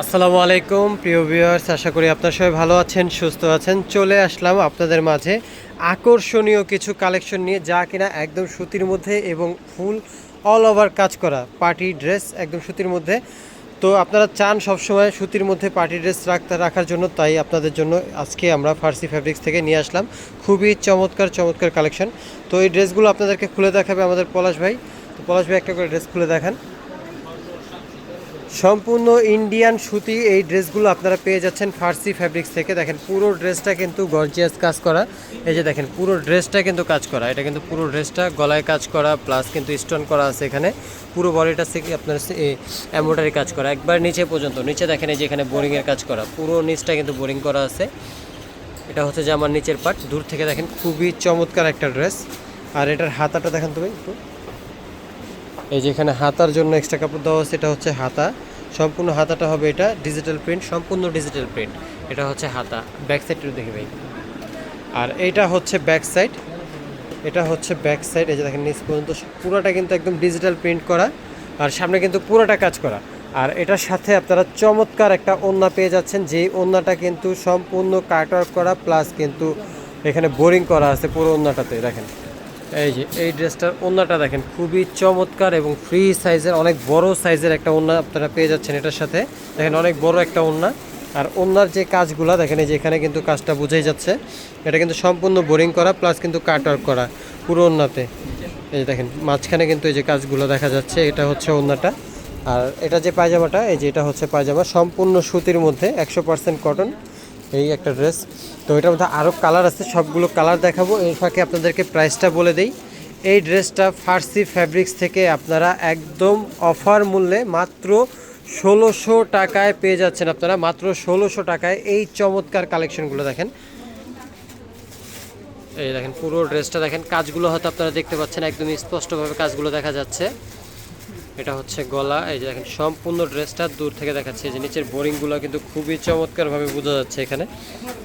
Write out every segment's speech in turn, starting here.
আসসালামু আলাইকুম, প্রিয় ভিউয়ার্স আশা করি আপনারা সবাই ভালো আছেন, সুস্থ আছেন। চলে আসলাম আপনাদের মাঝে আকর্ষণীয় কিছু কালেকশন নিয়ে, যা কিনা একদম সুতির মধ্যে এবং ফুল অল ওভার কাজ করা পার্টি ড্রেস একদম সুতির মধ্যে। তো আপনারা চান সবসময় সুতির মধ্যে পার্টি ড্রেস রাখতে রাখার জন্য, তাই আপনাদের জন্য আজকে আমরা ফার্সি ফ্যাব্রিক্স থেকে নিয়ে আসলাম। খুবই চমৎকার চমৎকার কালেকশন তো এই ড্রেসগুলো আপনাদেরকে খুলে দেখাবে আমাদের পলাশ ভাই। তো পলাশ ভাই একটা করে ড্রেস খুলে দেখান। সম্পূর্ণ ইন্ডিয়ান সুতি এই ড্রেসগুলো আপনারা পেয়ে যাচ্ছেন ফার্সি ফ্যাব্রিক্স থেকে। দেখেন, পুরো ড্রেসটা কিন্তু গর্জিয়াস কাজ করা। এই যে দেখেন, পুরো ড্রেসটা কিন্তু কাজ করা। এটা কিন্তু পুরো ড্রেসটা গলায় কাজ করা প্লাস কিন্তু স্টোন করা আছে এখানে। পুরো বডিটা থেকে আপনার এমব্রয়ডারি কাজ করা। একবার নিচে পর্যন্ত, নিচে দেখেন এই যে এখানে বোরিংয়ের কাজ করা। পুরো নিচটা কিন্তু বোরিং করা আছে। এটা হচ্ছে যে আমার নিচের পার্ট দূর থেকে দেখেন, খুবই চমৎকার একটা ড্রেস। আর এটার হাতাটা দেখেন তুমি একটু। এই যে এখানে হাতার জন্য এক্সট্রা কাপড় দেওয়া আছে, এটা হচ্ছে হাতা। সম্পূর্ণ হাতাটা হবে এটা ডিজিটাল প্রিন্ট সম্পূর্ণ ডিজিটাল প্রিন্ট এটা হচ্ছে হাতা ব্যাক সাইডটা দেখে ভাই। আর এইটা হচ্ছে ব্যাক সাইড এটা হচ্ছে ব্যাক সাইড এই যে দেখেন নিচ পর্যন্ত পুরোটা কিন্তু একদম ডিজিটাল প্রিন্ট করা। আর সামনে কিন্তু পুরোটা কাজ করা। আর এটার সাথে আপনারা চমৎকার একটা ওন্না পেয়ে যাচ্ছেন। যেই ওন্নাটা কিন্তু সম্পূর্ণ কাট করা প্লাস কিন্তু এখানে বোরিং করা আছে পুরো ওন্নাটাতে দেখেন। এই যে, এই ড্রেসটার ওন্নাটা দেখেন, খুবই চমৎকার এবং ফ্রি সাইজের অনেক বড় সাইজের একটা ওন্না আপনারা পেয়ে যাচ্ছেন এটার সাথে। দেখেন অনেক বড় একটা ওন্না। আর ওন্নার যে কাজগুলো, দেখেন এই যে এখানে কিন্তু কাজটা বোঝাই যাচ্ছে। এটা কিন্তু সম্পূর্ণ বোরিং করা প্লাস কিন্তু কাট আউট করা পুরো ওন্নাতে। এই যে দেখেন, মাঝখানে কিন্তু এই যে কাজগুলো দেখা যাচ্ছে, এটা হচ্ছে ওন্নাটা। আর এটা যে পায়জামাটা, এই যে এটা হচ্ছে পায়জামা, সম্পূর্ণ সুতির মধ্যে, একশো পার্সেন্ট কটন এই একটা ড্রেস। তো এটার মধ্যে আরও কালার আছে, সবগুলো কালার দেখাবো। এর ফাঁকে আপনাদেরকে প্রাইসটা বলে দেই। এই ড্রেসটা ফার্সি ফ্যাব্রিক্স থেকে আপনারা একদম অফার মূল্যে মাত্র ষোলোশো টাকায় পেয়ে যাচ্ছেন আপনারা। মাত্র ষোলোশো টাকায় এই চমৎকার কালেকশনগুলো দেখেন। এই দেখেন, পুরো ড্রেসটা দেখেন। কাজগুলো হয়তো আপনারা দেখতে পাচ্ছেন, একদম স্পষ্টভাবে কাজগুলো দেখা যাচ্ছে। এটা হচ্ছে গলা, এই যে দেখেন, সম্পূর্ণ ড্রেসটা দূর থেকে দেখাচ্ছে। যে নিচের বোরিংগুলো কিন্তু খুবই চমৎকারভাবে বোঝা যাচ্ছে এখানে।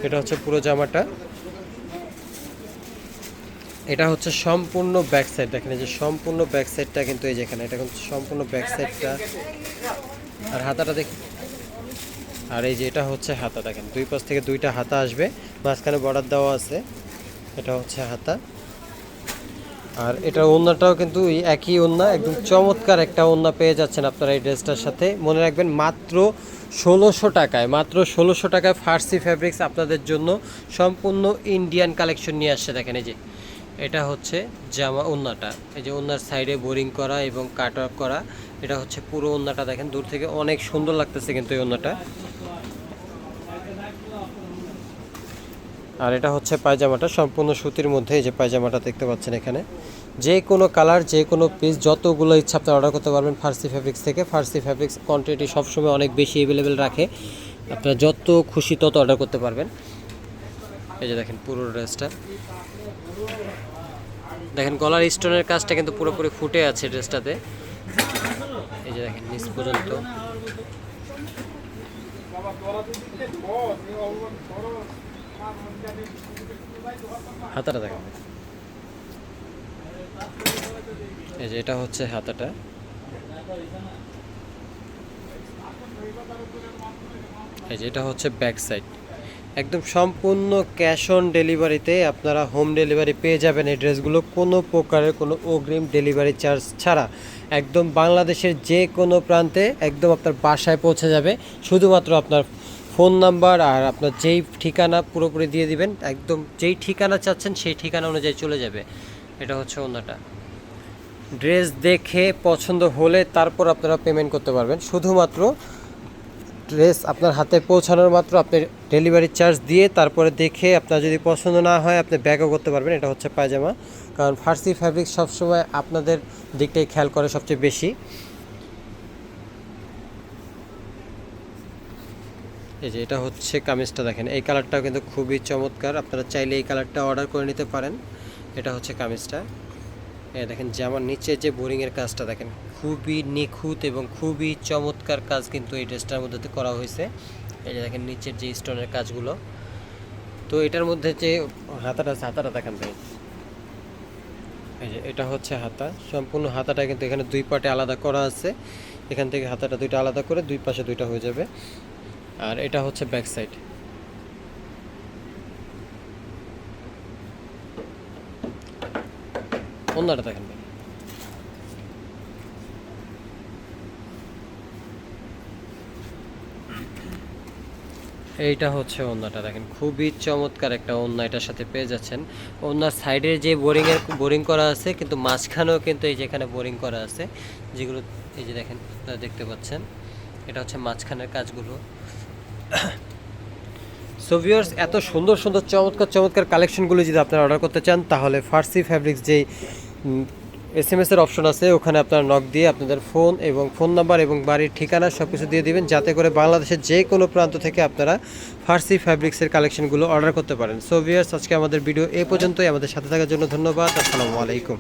এটা হচ্ছে পুরো জামাটা। এটা হচ্ছে সম্পূর্ণ ব্যাক সাইড, দেখেন, এই যে সম্পূর্ণ ব্যাক সাইডটা কিন্তু এই যে এখানে, এটা কিন্তু সম্পূর্ণ ব্যাক সাইডটা। আর হাতাটা দেখি। আর এই যে এটা হচ্ছে হাতা, দেখেন, দুই পাশ থেকে দুইটা হাতা আসবে, মাঝখানে বর্ডার দেওয়া আছে। এটা হচ্ছে হাতা। আর এটার ওন্নাটাও কিন্তু একই ওন্না, একদম চমৎকার একটা ওন্না পেয়ে যাচ্ছেন আপনারা এই ড্রেসটার সাথে। মনে রাখবেন মাত্র ষোলোশো টাকায়, মাত্র ষোলোশো টাকায় ফার্সি ফ্যাব্রিক্স আপনাদের জন্য সম্পূর্ণ ইন্ডিয়ান কালেকশন নিয়ে আসছে দেখেন এই যে। এটা হচ্ছে জামা ওন্নাটা, এই যে ওন্নার সাইডে বোরিং করা এবং কাট অফ করা। এটা হচ্ছে পুরো ওন্নাটা দেখেন, দূর থেকে অনেক সুন্দর লাগতেছে কিন্তু এই ওন্নাটা। আর এটা হচ্ছে পায়জামাটা, সম্পূর্ণ সুতির মধ্যে এই যে পায়জামাটা দেখতে পাচ্ছেন এখানে। যে কোনো কালার, যে কোনো পিস যতগুলো ইচ্ছা আপনি অর্ডার করতে পারবেন ফার্সি ফ্যাব্রিক্স থেকে। ফার্সি ফ্যাব্রিক্স কোয়ান্টিটি সবসময় অনেক বেশি অ্যাভেলেবেল রাখে। আপনারা যত খুশি তত অর্ডার করতে পারবেন। এই যে দেখেন পুরো ড্রেসটা। দেখেন গলার স্টোনের কাজটা কিন্তু পুরোপুরি ফুটে আছে ড্রেসটাতে। এই যে দেখেন, নিচ পর্যন্ত। হাতাটা দেখেন এই যে এটা হচ্ছে হাতাটা। এই যে এটা হচ্ছে ব্যাক সাইড। একদম সম্পূর্ণ ক্যাশ অন ডেলিভারিতে আপনারা হোম ডেলিভারি পেয়ে যাবেন এই ড্রেসগুলো। কোনো প্রকারের কোনো অগ্রিম ডেলিভারি চার্জ ছাড়া। একদম বাংলাদেশের যে কোনো প্রান্তে একদম আপনার বাসায় পৌঁছে যাবে। শুধুমাত্র আপনার ফোন নাম্বার আর আপনার যেই ঠিকানা পুরোপুরি দিয়ে দিবেন, একদম যেই ঠিকানা চাচ্ছেন সেই ঠিকানা অনুযায়ী চলে যাবে। এটা হচ্ছে অন্যটা। ড্রেস দেখে পছন্দ হলে তারপর আপনারা পেমেন্ট করতে পারবেন। শুধুমাত্র ড্রেস আপনার হাতে পৌঁছানোর মাত্র আপনি ডেলিভারি চার্জ দিয়ে তারপরে দেখে আপনার যদি পছন্দ না হয় আপনি ব্যাকও করতে পারবেন। এটা হচ্ছে পায়জামা। কারণ ফার্সি ফ্যাব্রিক সবসময় আপনাদের দিকটাই খেয়াল করে সবচেয়ে বেশি। এই যে এটা হচ্ছে কামিজটা দেখেন। এই কালারটাও কিন্তু খুবই চমৎকার। আপনারা চাইলে এই কালারটা অর্ডার করে নিতে পারেন। এটা হচ্ছে কামিজটা। এই দেখেন জামার নিচে যে বোরিংয়ের কাজটা দেখেন, খুবই নিখুঁত এবং খুবই চমৎকার কাজ কিন্তু এই ড্রেসটার মধ্যে করা হয়েছে। এই যে দেখেন, নিচের যে স্টোনের কাজগুলো। তো এটার মধ্যে যে হাতাটা আছে, হাতাটা দেখেন ভাই। এই যে এটা হচ্ছে হাতা। সম্পূর্ণ হাতাটা কিন্তু এখানে দুই পার্টে আলাদা করা আছে। এখান থেকে হাতাটা দুইটা আলাদা করে দুই পাশে দুইটা হয়ে যাবে। আর এটা হচ্ছে ব্যাক সাইড অন্যটা দেখেন এইটা হচ্ছে ওন্নাটা দেখেন। খুবই চমৎকার একটা ওন্না এটার সাথে পেয়ে যাচ্ছেন। ওন্নার সাইডে যে বোরিং এর বোরিং করা আছে, কিন্তু মাঝখানেও কিন্তু এই যেখানে বোরিং করা আছে, যেগুলো এই যে দেখেন দেখতে পাচ্ছেন, এটা হচ্ছে মাঝখানের কাজগুলো। সো ভিউয়ার্স এত সুন্দর সুন্দর, চমৎকার চমৎকার কালেকশনগুলো যদি আপনারা অর্ডার করতে চান, তাহলে ফার্সি ফ্যাব্রিক্স যেই এস এম এস এর অপশন আছে, ওখানে আপনারা নক দিয়ে আপনাদের ফোন এবং ফোন নাম্বার এবং বাড়ির ঠিকানা সব কিছু দিয়ে দিবেন, যাতে করে বাংলাদেশের যে কোনো প্রান্ত থেকে আপনারা ফার্সি ফ্যাব্রিক্সের কালেকশনগুলো অর্ডার করতে পারেন। সো ভিউয়ার্স আজকে আমাদের ভিডিও এ পর্যন্তই, আমাদের সাথে থাকার জন্য ধন্যবাদ, আসসালামু আলাইকুম।